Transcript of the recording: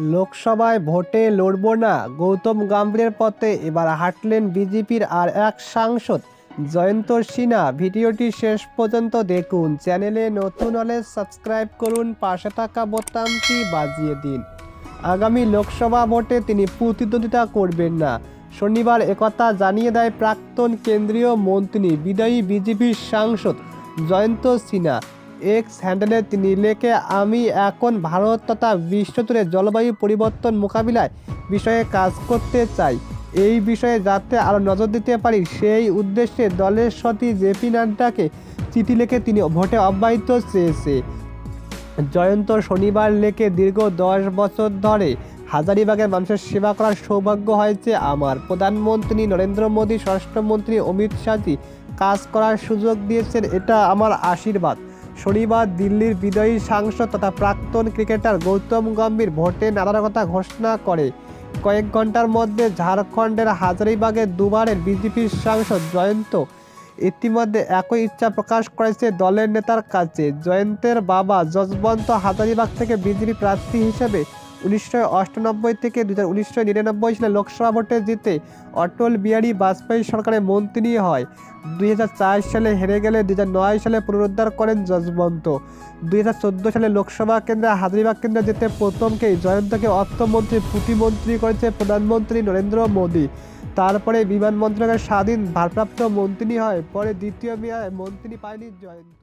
লোকসভায় ভোটে লড়ব না। গৌতম গম্ভীরের পথে এবার হাঁটলেন বিজেপির আর এক সাংসদ জয়ন্ত সিনহা। ভিডিওটি শেষ পর্যন্ত দেখুন। চ্যানেলে নতুন হলে সাবস্ক্রাইব করুন। পাশে থাকা বোতামটি বাজিয়ে দিন। আগামী লোকসভা ভোটে তিনি প্রতিদ্বন্দ্বিতা করবেন না। শনিবার একথা জানিয়ে দেয় প্রাক্তন কেন্দ্রীয় মন্ত্রী, বিদায়ী বিজেপির সাংসদ জয়ন্ত সিনহা। এক্স হ্যান্ডেলে তিনি লেখে, আমি এখন ভারত তথা বিশ্বজুড়ে জলবায়ু পরিবর্তন মোকাবিলায় বিষয়ে কাজ করতে চাই। এই বিষয়ে যাতে আরও নজর দিতে পারি, সেই উদ্দেশ্যে দলের সতী জেপি নাড্ডাকে চিঠি লিখে তিনি ভোটে অব্যাহত চেয়েছে। জয়ন্ত শনিবার লেখে, দীর্ঘ দশ বছর ধরে হাজারিবাগের মানুষের সেবা করার সৌভাগ্য হয়েছে আমার। প্রধানমন্ত্রী নরেন্দ্র মোদী, স্বরাষ্ট্রমন্ত্রী অমিত শাহজি কাজ করার সুযোগ দিয়েছেন, এটা আমার আশীর্বাদ। শনিবার দিল্লির বিদয়ী সাংসদ তথা প্রাক্তন ক্রিকেটার গৌতম গম্ভীর ভোটে নানারকতা ঘোষণা করে। কয়েক ঘণ্টার মধ্যে ঝাড়খণ্ডের হাজারিবাগের দুবারের বিজেপির সাংসদ জয়ন্ত। ইতিমধ্যে একই ইচ্ছা প্রকাশ করেছে দলের নেতার কাছে। জয়ন্তের বাবা যশবন্ত হাজারিবাগ থেকে বিজেপি প্রার্থী হিসেবে উনিশশো অষ্টানব্বই থেকে দু হাজার উনিশশো নিরানব্বই সালে লোকসভা ভোটে জিতে অটল বিহারী বাজপেয়ী সরকারের মন্ত্রী হয়। দুই হাজার চার সালে হেরে গেলে দুই হাজার নয় সালে পুনরুদ্ধার করেন যশবন্ত। দুই হাজার চোদ্দ সালে লোকসভা কেন্দ্রে হাজারিবাগ কেন্দ্রে জিতে প্রথমকেই জয়ন্তকে অর্থমন্ত্রী প্রতিমন্ত্রী করেছে প্রধানমন্ত্রী নরেন্দ্র মোদী। তারপরে বিমান মন্ত্রণালয়ের স্বাধীন ভারপ্রাপ্ত মন্ত্রী হয়, পরে দ্বিতীয় মেয়াদ মন্ত্রী পায়নি জয়ন্ত।